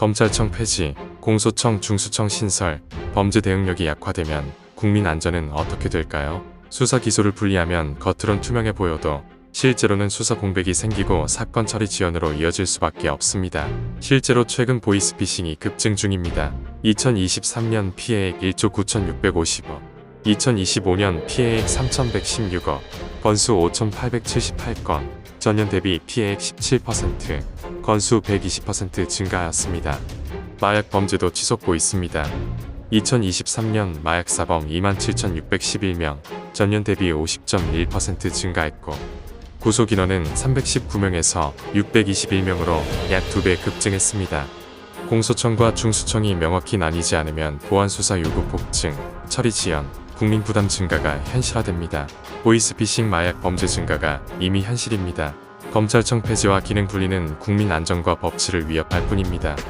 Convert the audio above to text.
검찰청 폐지, 공소청 중수청 신설, 범죄 대응력이 약화되면 국민 안전은 어떻게 될까요? 수사 기소를 분리하면 겉으론 투명해 보여도 실제로는 수사 공백이 생기고 사건 처리 지연으로 이어질 수밖에 없습니다. 실제로 최근 보이스피싱이 급증 중입니다. 2023년 피해액 1조 9,650억, 2025년 피해액 3,116억, 건수 5,878건, 전년 대비 피해액 17%, 건수 120% 증가하였습니다. 마약 범죄도 치솟고 있습니다. 2023년 마약 사범 27,611명, 전년 대비 50.1% 증가했고, 구속 인원은 319명에서 621명으로 약 2배 급증했습니다. 공소청과 중수청이 명확히 나뉘지 않으면 보안 수사 요구 폭증, 처리 지연, 국민 부담 증가가 현실화됩니다. 보이스피싱 마약 범죄 증가가 이미 현실입니다. 검찰청 폐지와 기능 분리는 국민 안전과 법치를 위협할 뿐입니다.